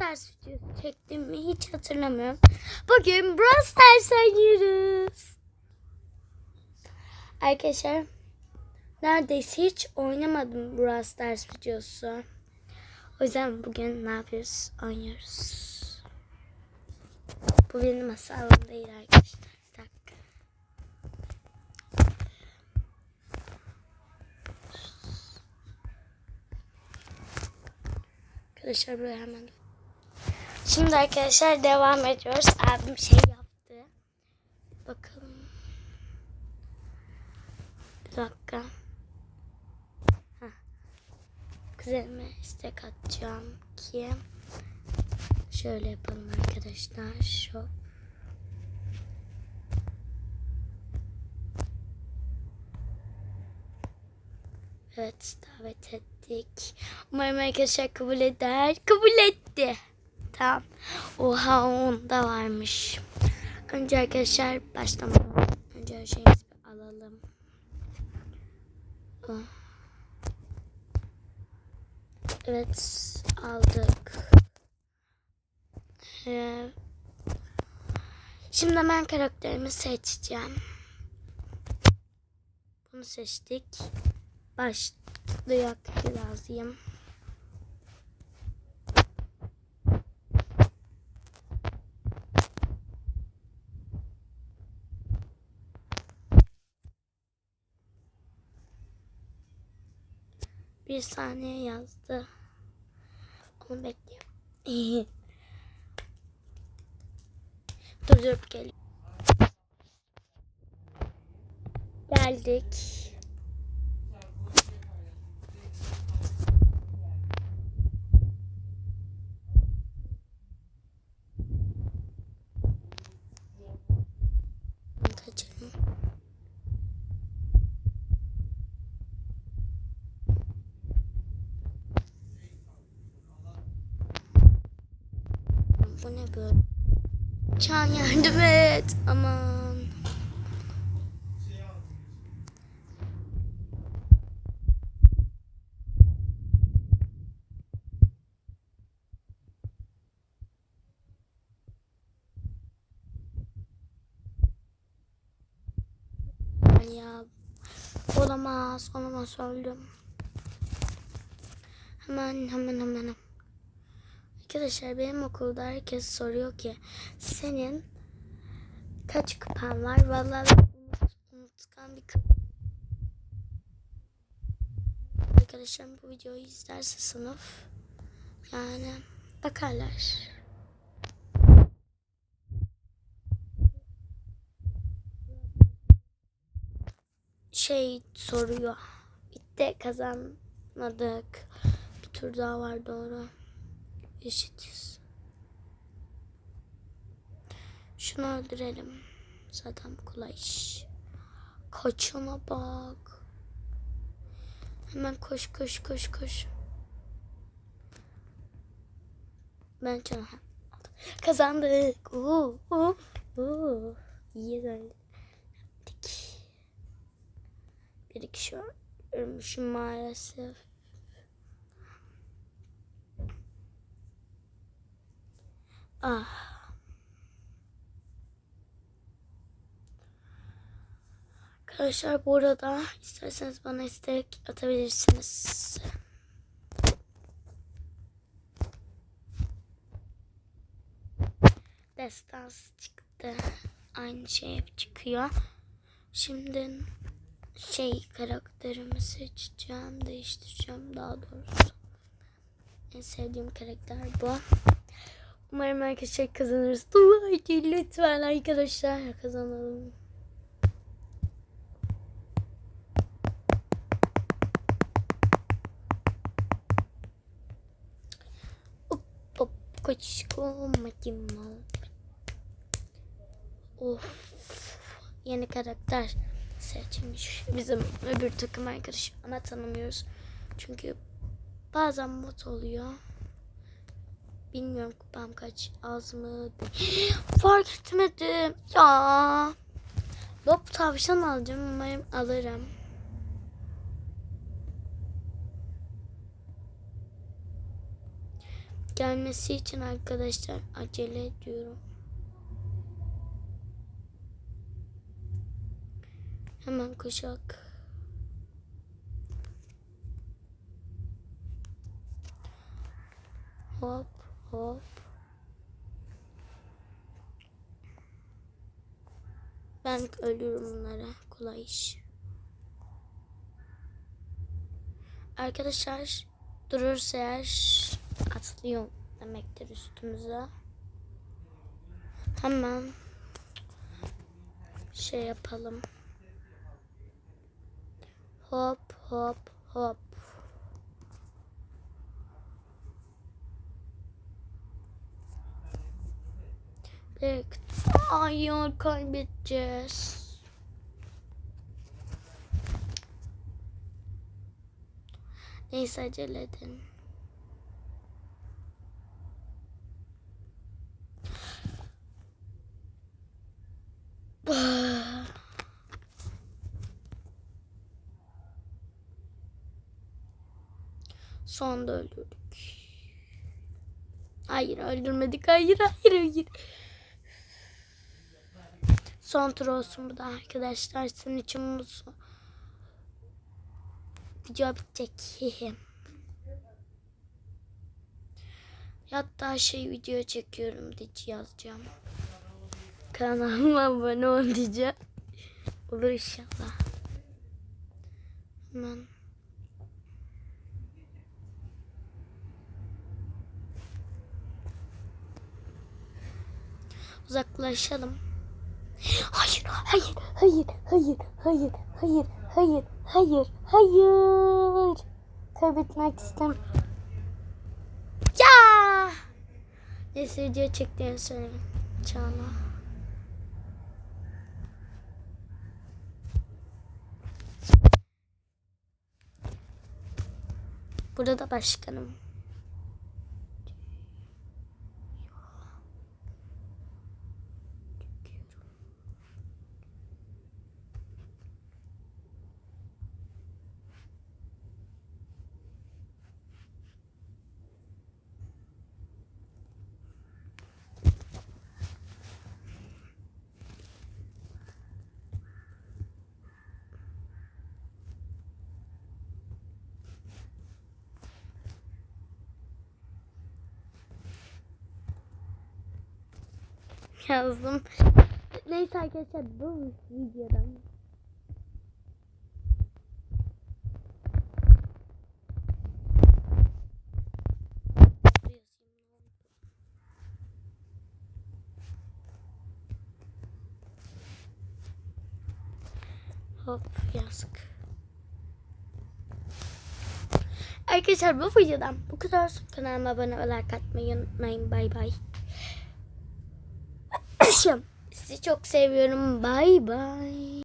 Stars videosu çektim mi hiç hatırlamıyorum. Bugün Brawl Stars oynuyoruz. Arkadaşlar neredeyse hiç oynamadım Brawl Stars videosu. O yüzden bugün ne yapıyoruz? Oynuyoruz. Bu benim hesabım değil arkadaşlar. Arkadaşlar böyle hemen. Şimdi arkadaşlar devam ediyoruz. Abim şey yaptı. Bakalım. Bir dakika. Heh. Kuzenime istek atacağım ki şöyle yapalım arkadaşlar. Şu Evet davet ettik. Umarım arkadaşlar kabul eder. Kabul etti. Tamam. Oha onda varmış. Önce arkadaşlar başlamadan önce her şeyimizi alalım. Ah. Evet aldık. Ee, şimdi ben karakterimi seçeceğim. Bunu seçtik. Başlayak yazayım. Bir saniye yazdı. Onu bekliyorum. Durdurup geliyor. Geldik. Bu ne böyle? Çan yardım et. Aman. Ya olamaz, olamaz öldüm. Hemen hemen hemen. Arkadaşlar benim okulda herkes soruyor ki senin kaç küpen var? Vallahi unut, unutkan bir küp. Arkadaşlarım bu videoyu izlerse sınıf yani bakarlar. Şey soruyor. Bitti kazanmadık. Bir tur daha var doğru. Eşitiz. Şunu öldürelim. Zaten kolay iş. Kaçına bak. Hemen koş koş koş koş. Ben canım. Kazandık. Oo, oo, oo. İyi geldik. Bir kişi ölmüşüm maalesef. Ah. Arkadaşlar bu arada isterseniz bana istek atabilirsiniz. Destans çıktı. Aynı şey hep çıkıyor. Şimdi şey karakterimi seçeceğim, değiştireceğim daha doğrusu. En sevdiğim karakter bu. Umarım arkadaşlar kazanırız. Dua edin lütfen arkadaşlar kazanalım. Hop koçko makimal. Of. Yeni karakter seçmiş. Bizim öbür takım arkadaşı ama tanımıyoruz. Çünkü bazen bot oluyor. Bilmiyorum kupam kaç. Az mı? Fark etmedim. Ya. Lob tavşan alacağım. Umarım alırım. gelmesi için arkadaşlar acele ediyorum. Hemen kuşak. Hop hop. Ben ölürüm bunlara. Kolay iş. Arkadaşlar durursa eğer atlıyor demektir üstümüze. Hemen şey yapalım. Hop hop hop. Evet. Hayır kaybedeceğiz. Neyse acele edin. Sonda öldürdük. Hayır öldürmedik. Hayır hayır hayır. Son tur olsun bu da arkadaşlar. Sizin için mutlu. Video bitecek. Hatta şey video çekiyorum diye yazacağım. Kanalıma abone ol diyeceğim. Olur inşallah. Hemen. Uzaklaşalım. Hayır, hayır, hayır, hayır, hayır, hayır, hayır, hayır, hayır. Kaybetmek istem. Ya! Neyse video çektiğini söyleyeyim. Çağla. Burada da başkanım. Yazdım. Neyse arkadaşlar bu videodan. Hop yazık. Arkadaşlar bu videodan bu kadar. Kanalıma abone like atmayı unutmayın. Bay bay. Sizi çok seviyorum. Bay bay.